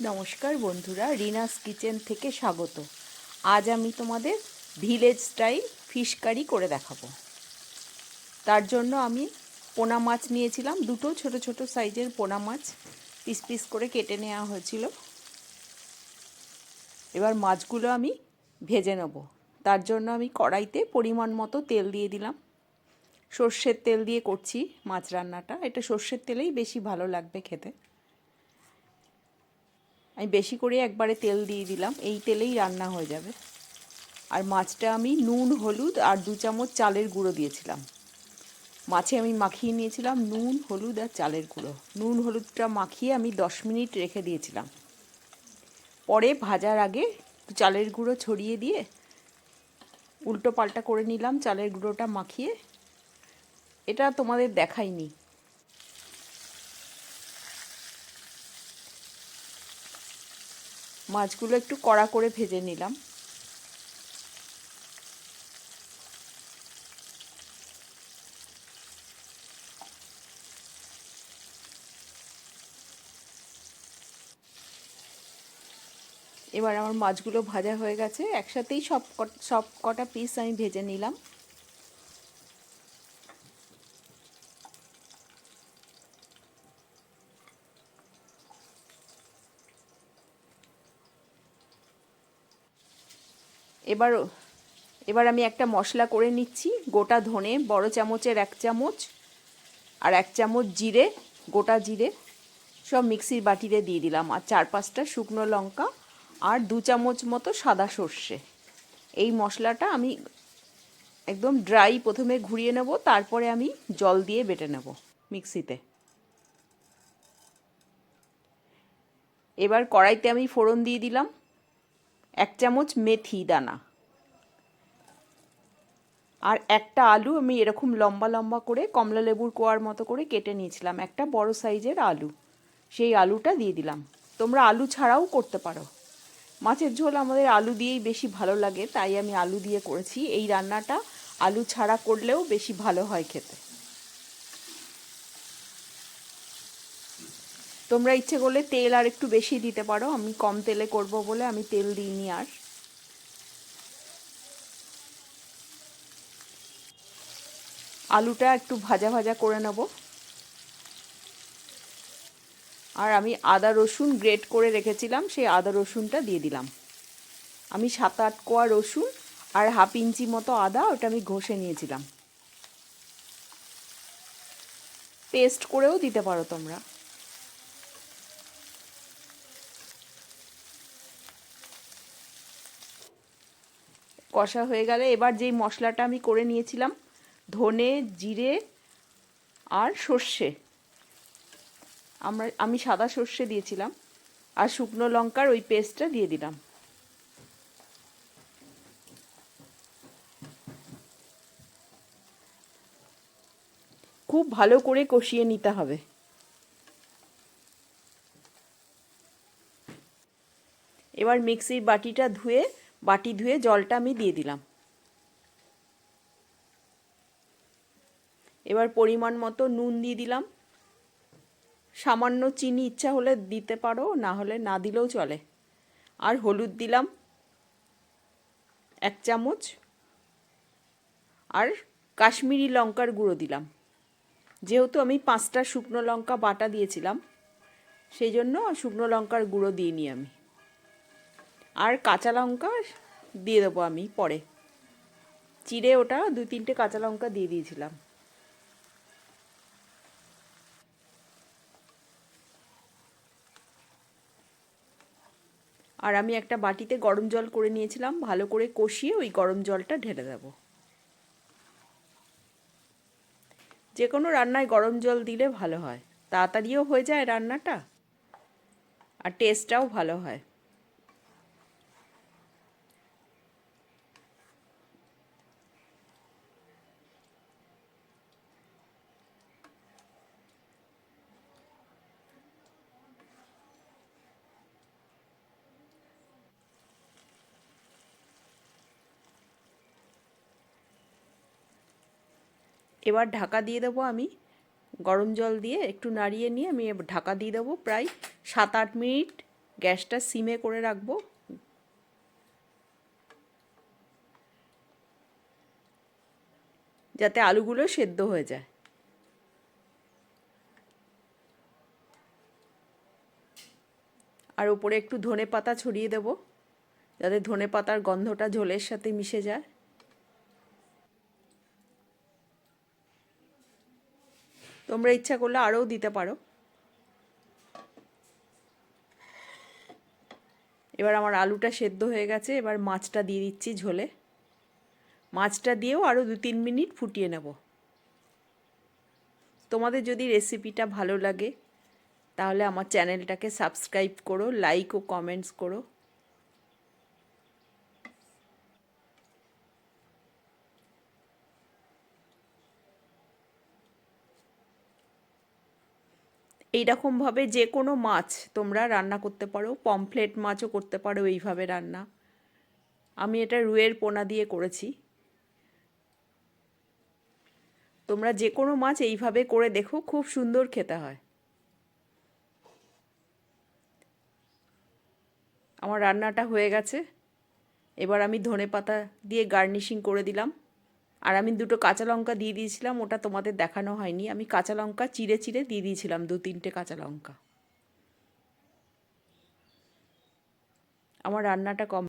নমস্কার বন্ধুরা, রিনাস কিচেন থেকে স্বাগত। আজ আমি তোমাদের ভিলেজ স্টাইল ফিশ কারি করে দেখাবো। তার জন্য আমি পোনা মাছ নিয়েছিলাম, দুটো ছোট ছোট সাইজের পোনা মাছ পিস পিস করে কেটে নেওয়া হয়েছিল। এবার মাছগুলো আমি ভেজে নেব। তার জন্য আমি কড়াইতে পরিমাণ মতো তেল দিয়ে দিলাম। সর্ষের তেল দিয়ে করছি মাছ রান্নাটা। এটা সর্ষের তেলেই বেশি ভালো লাগবে খেতে। আমি বেশি করে একবারে তেল দিয়ে দিলাম। এই তেলেই রান্না হয়ে যাবে। আর মাছটা আমি নুন, হলুদ আর দু চামচ চালের গুঁড়ো দিয়েছিলাম। মাছে আমি মাখিয়ে নিয়েছিলাম নুন, হলুদ আর চালের গুঁড়ো। নুন, হলুদটা মাখিয়ে আমি দশ মিনিট রেখে দিয়েছিলাম। পরে ভাজার আগে চালের গুঁড়ো ছড়িয়ে দিয়ে উল্টো পাল্টা করে নিলাম, চালের গুঁড়োটা মাখিয়ে। এটা তোমাদের দেখাইনি। মাছগুলো একটু কড়া করে ভেজে নিলাম। এবার আমার মাছগুলো ভাজা হয়ে গেছে, একসাথেই সব সব কটা পিস আমি ভেজে নিলাম। এবার এবার আমি একটা মশলা করে নিচ্ছি, গোটা ধনে, বড় চামচের এক চামচ আর এক চামচ জিরে, গোটা জিরে, সব মিক্সির বাটিতে দিয়ে দিলাম। আর চার পাঁচটা শুকনো লঙ্কা আর দু চামচ মতো সাদা সর্ষে। এই মশলাটা আমি একদম ড্রাই প্রথমে ঘুরিয়ে নেব, তারপরে আমি জল দিয়ে বেটে নেব মিক্সিতে। এবার কড়াইতে আমি ফোড়ন দিয়ে দিলাম। এক চামচ মেথি দানা। আর একটা আলু আমি এরকম লম্বা লম্বা করে কমলা লেবুর কোয়ার মতো করে কেটে নিয়েছিলাম। একটা বড় সাইজের আলু। সেই আলুটা দিয়ে দিলাম। তোমরা আলু ছাড়াও করতে পারো। মাছের ঝোল আমাদের আলু দিয়েই বেশি ভালো লাগে, তাই আমি আলু দিয়ে করেছি। এই রান্নাটা আলু ছাড়া করলেও বেশি ভালো হয় খেতে। তোমরা ইচ্ছে করলে তেল আর একটু বেশি দিতে পারো, আমি কম তেলে করব বলে আমি তেল দিইনি আর। আলুটা একটু ভাজা ভাজা করে নেব। আর আমি আদা রসুন গ্রেট করে রেখেছিলাম, সেই আদা রসুনটা দিয়ে দিলাম। আমি সাত আট কোয়া রসুন আর হাফ ইঞ্চি মতো আদা ওটা আমি ঘষে নিয়েছিলাম। পেস্ট করেও দিতে পারো তোমরা। কষা হয়ে গেলে এবার যেই মশলাটা আমি করে নিয়েছিলাম, ধনে, জিরে আর সর্ষে। আমরা, আমি সাদা সর্ষে দিয়েছিলাম আর শুকনো লঙ্কার ওই পেস্টটা দিয়ে দিলাম। খুব ভালো করে কষিয়ে নিতে হবে। এবার মিক্সির বাটিটা ধুয়ে বাটি ধুয়ে জলটা আমি দিয়ে দিলাম। এবার পরিমাণ মতো নুন দিয়ে দিলাম। সামান্য চিনি ইচ্ছা হলে দিতে পারো, না হলে না দিলেও চলে। আর হলুদ দিলাম, এক চামচ। আর কাশ্মীরি লঙ্কার গুঁড়ো দিলাম। যেহেতু আমি পাঁচটা শুকনো লঙ্কা বাটা দিয়েছিলাম, সেই জন্য শুকনো লঙ্কার গুঁড়ো দিইনি আমি। আর কাঁচা লঙ্কা দিয়ে দেবো আমি পরে। চিড়ে ওটা দু তিনটে কাঁচা লঙ্কা দিয়ে দিয়েছিলাম। আর আমি একটা বাটিতে গরম জল করে নিয়েছিলাম, ভালো করে কষিয়ে ওই গরম জলটা ঢেলে দেব। যে কোনো রান্নায় গরম জল দিলে ভালো হয়। তাড়াতাড়িও হয়ে যায় রান্নাটা। আর টেস্টটাও ভালো হয়। এবার ঢাকা দিয়ে দেবো আমি। গরম জল দিয়ে একটু নাড়িয়ে নিয়ে আমি ঢাকা দিয়ে দেবো প্রায় সাত আট মিনিট। গ্যাসটা সিমে করে রাখব। যাতে আলুগুলো সেদ্ধ হয়ে যায়। আর উপরে একটু ধনে পাতা ছড়িয়ে দেব। যাতে ধনে পাতার গন্ধটা ঝোলের সাথে মিশে যায়। তোমরা ইচ্ছা করলে আরও দিতে পারো। এবার আমার আলুটা সেদ্ধ হয়ে গেছে, এবার মাছটা দিয়ে দিচ্ছি ঝোলে। মাছটা দিয়েও আরও দু তিন মিনিট ফুটিয়ে নেব। তোমাদের যদি রেসিপিটা ভালো লাগে, তাহলে আমার চ্যানেলটাকে সাবস্ক্রাইব করো, লাইক ও কমেন্টস করো। এইরকমভাবে যে কোনো মাছ তোমরা রান্না করতে পারো, পমফ্লেট মাছও করতে পারো এইভাবে রান্না। আমি এটা রুয়ের পোনা দিয়ে করেছি। তোমরা যে কোনো মাছ এইভাবে করে দেখো, খুব সুন্দর খেতে হয়। আমার রান্নাটা হয়ে গেছে। এবার আমি ধনে পাতা দিয়ে গার্নিশিং করে দিলাম। আর আমি দুটো কাঁচা লঙ্কা দিয়ে দিয়েছিলাম, ওটা তোমাদের দেখানো হয়নি। আমি কাঁচা লঙ্কা চিড়ে চিড়ে দিয়ে দিয়েছিলাম, দু তিনটে কাঁচা লঙ্কা। আমার রান্নাটা কম